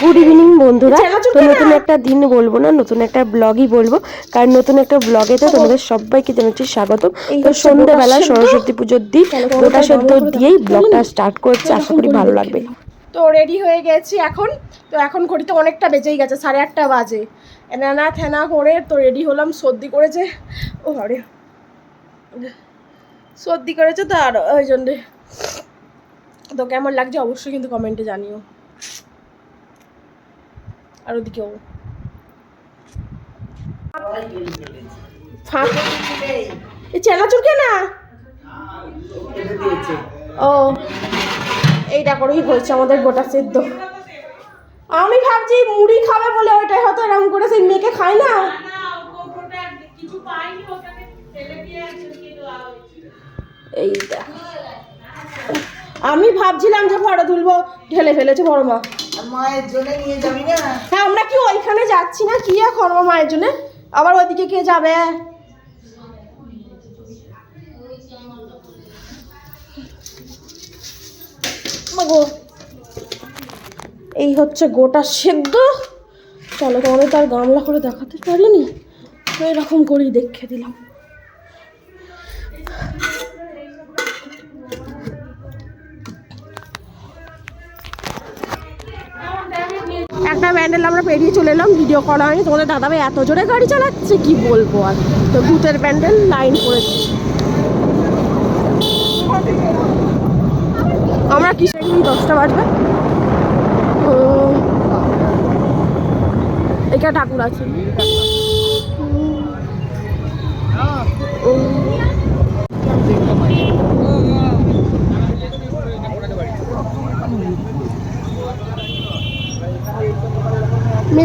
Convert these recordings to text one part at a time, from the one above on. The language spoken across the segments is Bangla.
গুড ইভিনিং বন্ধুরা। তো নতুন একটা দিন বলব না নতুন একটা ব্লগই বলব। কারণ নতুন একটা ব্লগেতে তোমাদের সবাইকে জানাচ্ছি স্বাগত তো সন্ধ্যেবেলা সরস্বতী পুজোর দিন গোটা সেদ্ধ দিয়েই ব্লগটা স্টার্ট করছে আশা করি ভালো লাগবে। তো রেডি হয়ে গেছি এখন। তো এখন ঘড়িতে অনেকটা বেজেই গেছে সাড়ে আটটা বাজে। নানা থেনা করে তো রেডি হলাম সর্দি করেছে। ও হরে সর্দি করেছে তো আর ওই জন্যে। তো কেমন লাগছে অবশ্যই কিন্তু কমেন্টে জানিও। আর ওদিকেও চেনাচুর কে না? ও। এইটা করেই হয়েছে আমাদের গোটা সেদ্ধ। আমি ভাবছি মুড়ি খাবে বলে ওইটাই হয়তো এরকম করে সেই মেখে খায় না। এই দেখ। আমি ভাবছিলাম যে ফটো তুলবো ঢেলে ফেলেছে বড় মা। মায়ের জন্য নিয়ে যাবি না? হ্যাঁ আমরা কি ওইখানে যাচ্ছি না? কি এখন আমার মায়ের জন্য? আবার ওইদিকে কে যাবে? এই হচ্ছে গোটা সেদ্ধ। চলো তোমাদের তো আর গামলা করে দেখাতে পারিনি। এরকম করেই দেখে দিলাম। একটা ব্যান্ডেল আমরা পেরিয়ে চলে এলাম, ভিডিও করা হয়নি। তোমাদের দাদাভাই এত জোরে গাড়ি চালাচ্ছে, কি বলব আর? তো ভূতের ব্যান্ডেল লাইন করেছে আমরা কিসে দশটা বাজবে। এটা ঠাকুর আছে।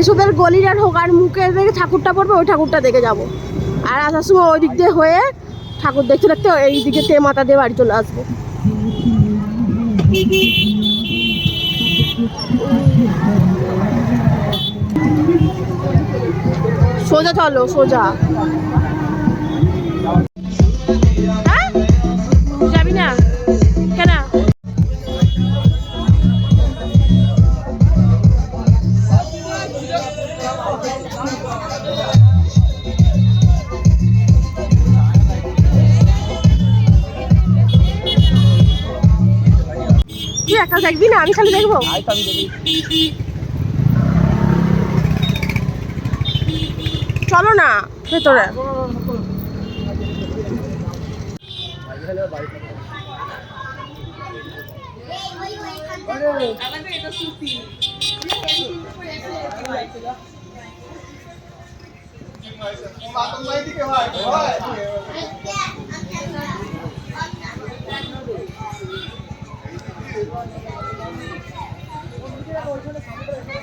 মেসোদের গলির আর হোক, আর মুখে দেখে ঠাকুরটা পড়বে, ওই ঠাকুরটা দেখে যাব। আর আসার সময় ওই দিক দিয়ে হয়ে ঠাকুর দেখতে দেখতে এই দিকে তে মাথা দিয়ে বাড়ি চলে আসব। সোজা চলো, সোজা। তুই একা দেখবি না? আমি খালি দেখব? চলো না ভেতরে। 大家好我是来抢购的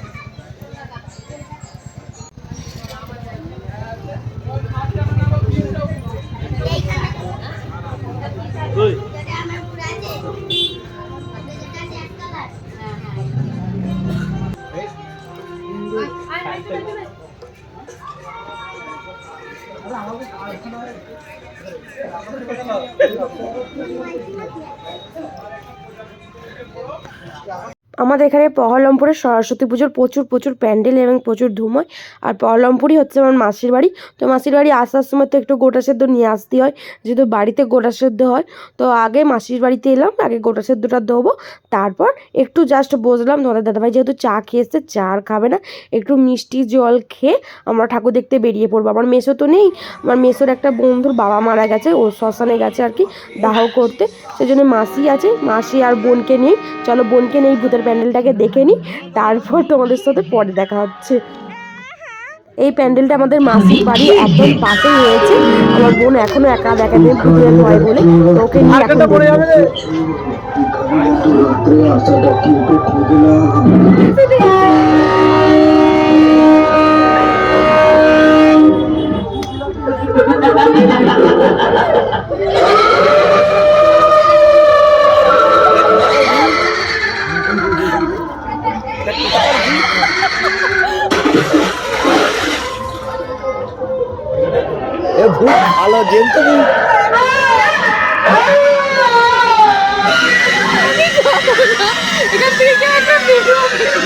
আমাদের এখানে পহলমপুরে সরস্বতী পুজোর প্রচুর প্রচুর প্যান্ডেল এবং প্রচুর ধুম হয় আর পহলমপুরই হচ্ছে আমার মাসির বাড়ি। তো মাসির বাড়ি আসার সময় তো একটু গোটা সেদ্ধ নিয়ে আসতে হয়। যেহেতু বাড়িতে গোটা সেদ্ধ হয়, তো আগে মাসির বাড়িতে এলাম, আগে গোটা সেদ্ধটা দেবো তারপর একটু জাস্ট বসলাম। তোমাদের দাদাভাই যেহেতু চা খেয়ে এসছে চা আর খাবে না, একটু মিষ্টি জল খেয়ে আমরা ঠাকুর দেখতে বেরিয়ে পড়ব। আমার মেসো তো নেই, আমার মেসোর একটা বন্ধুর বাবা মারা গেছে, ও শ্মশানে গেছে আর কি দাহ করতে। সেই জন্য মাসি আছে, মাসি আর বোনকে নেই চলো বোনকে নেই ভূতের প্যান্ডেলটাকে দেখে নিই তারপর তোমাদের সাথে পরে দেখা হচ্ছে এই প্যান্ডেলটা আমাদের মাসির বাড়ি একদম পাশে রয়েছে আমার বোন এখনও একা দেখা ভূতের ভয় বলে ওকে নিয়ে এখন দেখব। রাত্রে আসাটা কিন্তু খুঁজে না এ ভূত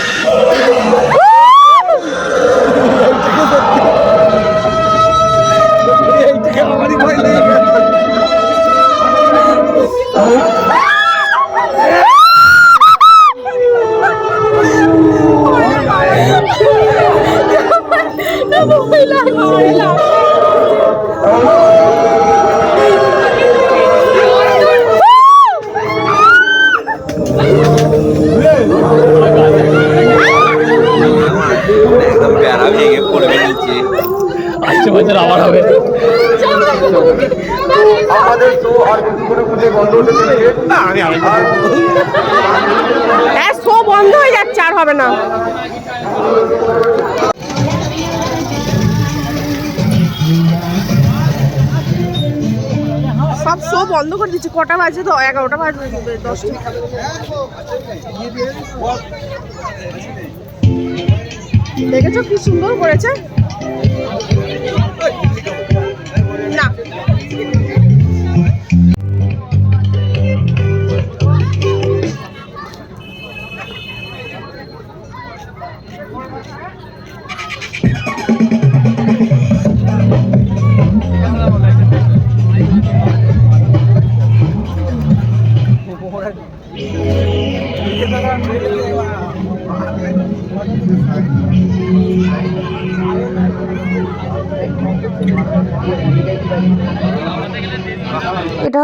আমাদের তো আর কিছু করে খুঁজে বন্ধ হতে চলেছে। আর হ্যাঁ শো বন্ধ হয়ে যাচ্ছে আর হবে না। সব শো বন্ধ করে দিচ্ছে কটা বাজে তো? এগারোটা বাজে দশটা। দেখেছ কি সুন্দর করেছে?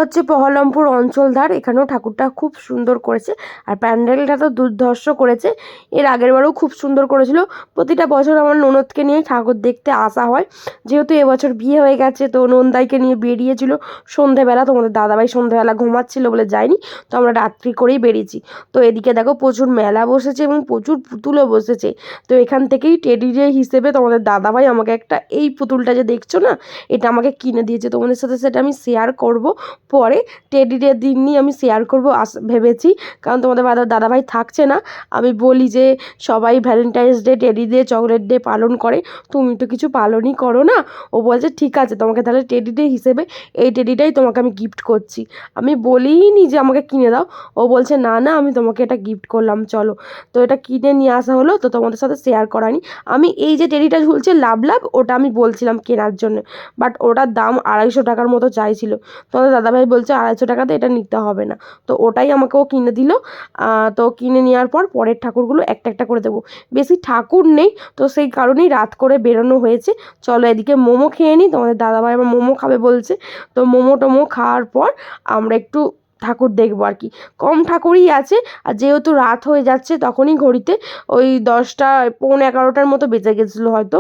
হচ্ছে পহলমপুর অঞ্চলধার। এখানেও ঠাকুরটা খুব সুন্দর করেছে। আর প্যান্ডেলটা তো দুর্ধর্ষ করেছে। এর আগের বারেও খুব সুন্দর করেছিল। প্রতিটা বছর আমার ননদকে নিয়ে ঠাকুর দেখতে আসা হয়। যেহেতু এবছর বিয়ে হয়ে গেছে, তো নন্দাইকে নিয়ে বেরিয়েছিল। সন্ধেবেলা তোমাদের দাদাভাই সন্ধেবেলা ঘুমাচ্ছিল বলে যায়নি, তো আমরা রাত্রি করেই বেরিয়েছি। তো এদিকে দেখো প্রচুর মেলা বসেছে এবং প্রচুর পুতুলও বসেছে। তো এখান থেকেই টেডি ডে হিসেবে তোমাদের দাদাভাই আমাকে একটা, এই পুতুলটা যে দেখছ না, এটা আমাকে কিনে দিয়েছে। তোমাদের সাথে সেটা আমি শেয়ার করব। পরে টেডি ডে দিন নিয়ে আমি শেয়ার করব আস, ভেবেছি। কারণ তোমাদের দাদা, দাদাভাই থাকছে না। আমি বলি যে, সবাই Valentine's day teddy day chocolate day পালন করে। তুমি তো কিছু পালনই করো না। ও বলছে, ঠিক আছে, তোমাকে তাহলে টেডি ডে হিসেবে এই টেডিটাই তোমাকে আমি গিফট করছি। আমি বলিনি যে, আমাকে কিনে দাও। ও বলছে, না না, আমি তোমাকে এটা গিফট করলাম, চলো। তো এটা কিনে নিয়ে আসা হলো, তো তোমাদের সাথে শেয়ার করানি আমি এই যে টেডিটা ঝুলছে, লাভ লাভ, ওটা আমি বলছিলাম কেনার জন্য। বাট ওটার দাম আড়াইশো টাকার মতো চাইছিল। তোমাদের দাদাভাই বলছে আড়াইশো টাকাতে এটা নিতে হবে না। তো ওটাই আমাকেও কিনে দিল। তো কিনে নেওয়ার পর পরের ঠাকুরগুলো একটা একটা করে দেবো। বেশি ঠাকুর নেই, তো সেই কারণেই রাত করে বেরোনো হয়েছে। চলো এদিকে মোমো খেয়ে নিই তোমাদের দাদাভাই আমার মোমো খাবে বলছে। তো মোমো টোমো খাওয়ার পর আমরা একটু ঠাকুর দেখব আর কি। কম ঠাকুরই আছে, আর যেহেতু রাত হয়ে যাচ্ছে তখনই ঘড়িতে ওই দশটা, পৌনে এগারোটার মতো বেঁচে গেছিল হয়তো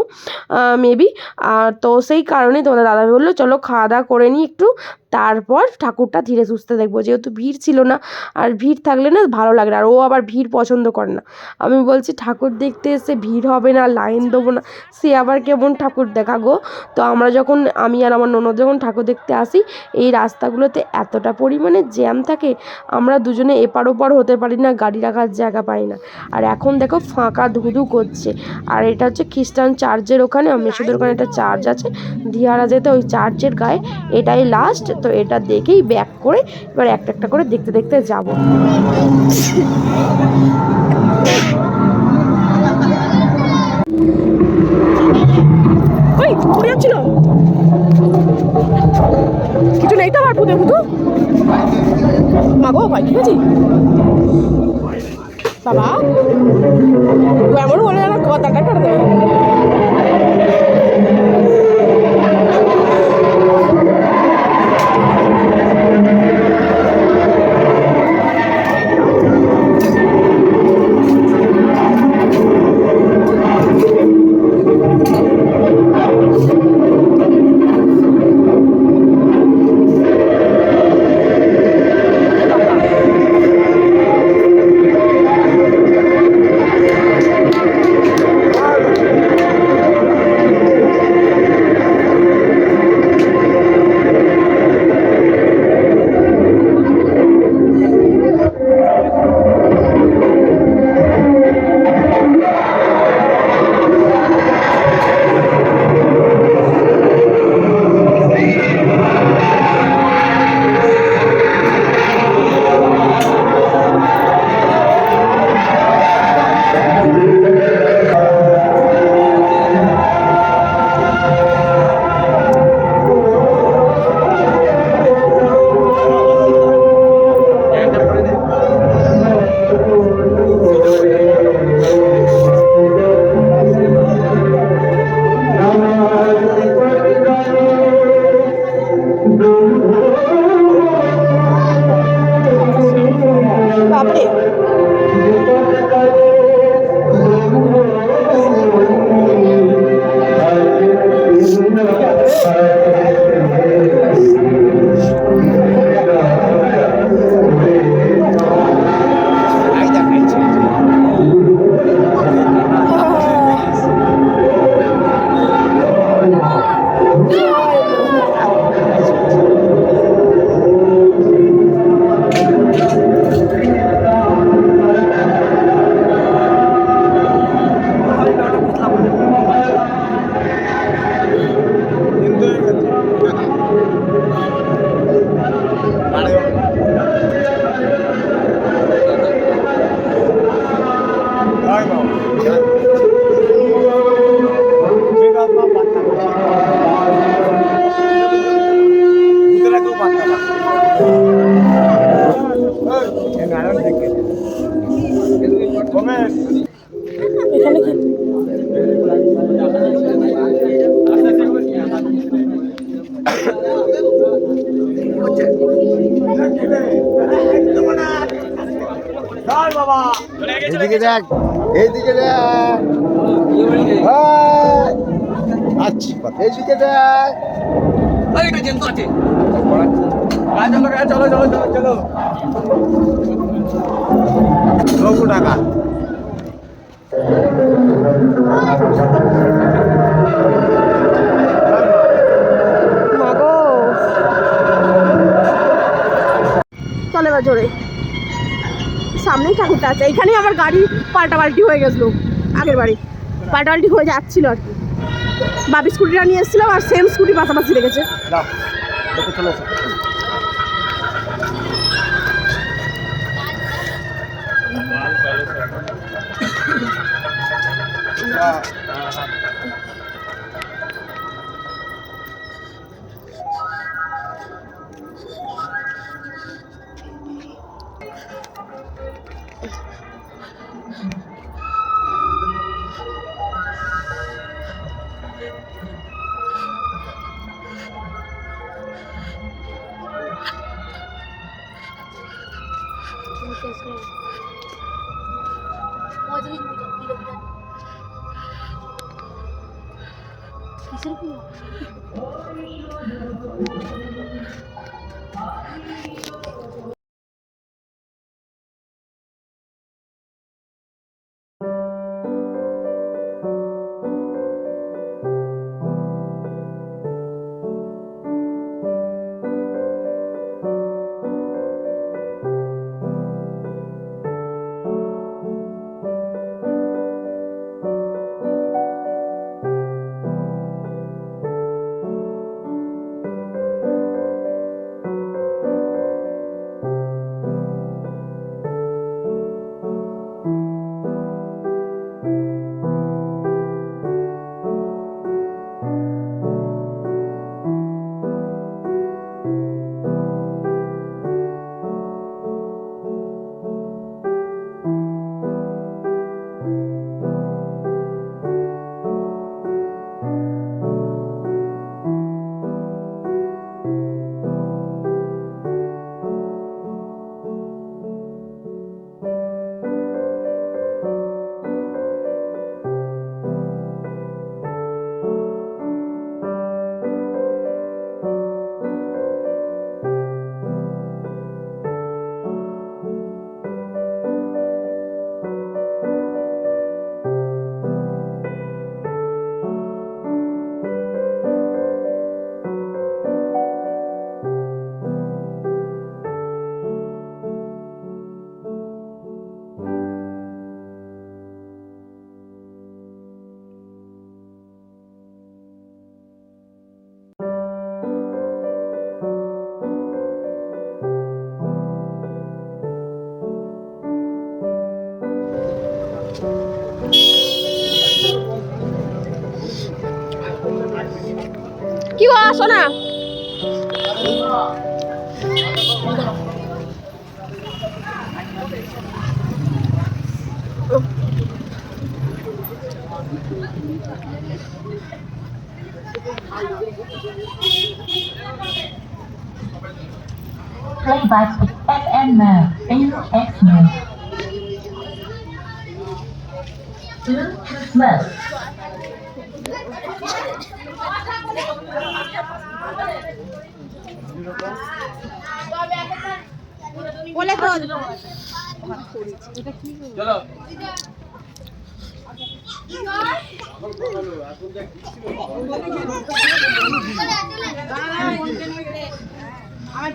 মেবি আর তো সেই কারণে তোমাদের দাদা বলল, চলো খাওয়া দাওয়া করে নিই একটু। তারপর ঠাকুরটা ধীরে সুস্থে দেখব। যেহেতু ভিড় ছিল না, আর ভিড় থাকলে না ভালো লাগে না, আর ও আবার ভিড় পছন্দ করে না। আমি বলছি, ঠাকুর দেখতে এসে ভিড় হবে না, লাইন দেবো না। সে আবার কেমন ঠাকুর দেখা গো? তো আমরা যখন, আমি আর আমার ননদ যখন ঠাকুর দেখতে আসি, এই রাস্তাগুলোতে এতটা পরিমাণে জ্যাম থাকে, আমরা দুজনে এপার ওপার হতে পারি না, গাড়ি রাখার জায়গা পাই না। আর এখন দেখো ফাঁকা ধুধু করছে। আর এটা হচ্ছে খ্রিস্টান চার্চের ওখানে মেসোদের ওখানে একটা চার্চ আছে দিহারা যেতে ওই চার্চের গায়ে, এটাই লাস্ট তো এটা দেখেই ব্যাক করে এবার একটা একটা করে দেখতে দেখতে যাব। ওই পড়ে যাচ্ছিল কিছু নেই তো আমার পুঁতে পুতু। মাগো ভাই ঠিক আছে বাবা এমন বলে যেন কথাটা করে দেবে চলো চলো চলো চলো। নব্বই টাকা। মাগো চলে এবার জোরে। সামনেই ঠাকুরটা আছে। এখানেই আমার গাড়ি পাল্টাপাল্টি হয়ে গেছিল। আগের বাড়ি। পাল্টাপাল্টি হয়ে যাচ্ছিল আর কি। বাবি স্কুটিটা নিয়ে এসেছিলাম আর সেম স্কুটি পাশাপাশি রেখেছে। চলে কি গো আসো না Flight bus XN AUX 12. বলে বল চলো আমার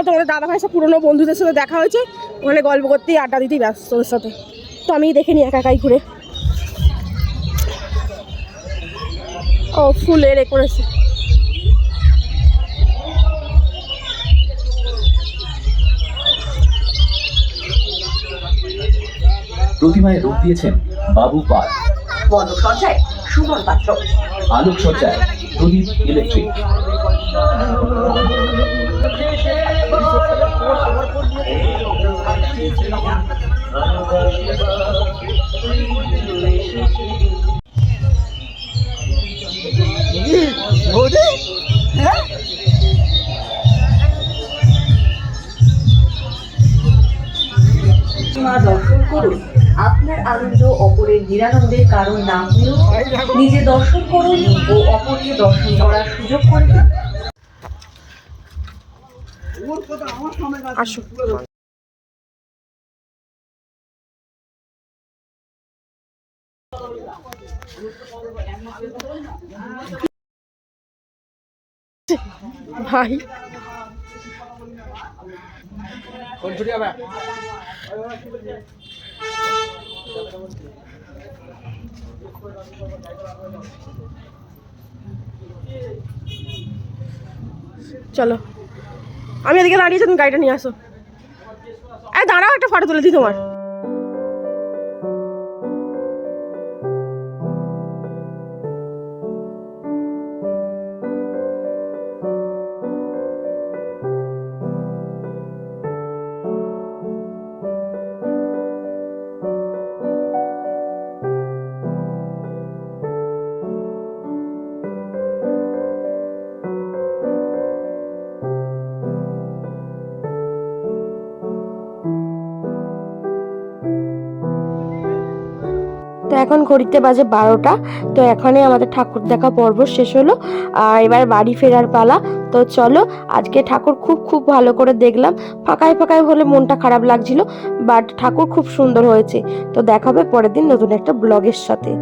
চলো তোমাদের দাদা ভাই সব পুরোনো বন্ধুদের সাথে দেখা হয়েছে। ওখানে গল্প করতেই আড্ডা দিতেই ব্যস্ত ওদের সাথে। তো আমি দেখে নিই একা একাই ঘুরে। ও ফুল এরে করেছে। প্রতিমায় রূপ দিয়েছেন বাবু পাল। বর্ণসজ্জায় সুমন পাত্র। আলোকসজ্জায় প্রদীপ ইলেকট্রিক। নিরানন্দের কারণ না হলেও নিজে দর্শন করুন ও অপরকে দর্শন করার সুযোগ করে দিন। ভাই। কোন ছুটি হবে চলো আমি এদিকে দাঁড়িয়েছি তুমি গাড়িটা নিয়ে আসো। এই দাঁড়াও, একটা ফটো তুলে দিই তোমার। এখন ঘড়িতে বাজে বারোটা, তো এখনই আমাদের ঠাকুর দেখা পর্ব শেষ হলো। আর এবার বাড়ি ফেরার পালা, তো চলো আজকে ঠাকুর খুব খুব ভালো করে দেখলাম। ফাঁকায় ফাঁকায় হলে মনটা খারাপ লাগছিল বাট ঠাকুর খুব সুন্দর হয়েছে। তো দেখাবে পরের দিন নতুন একটা ব্লগের সাথে।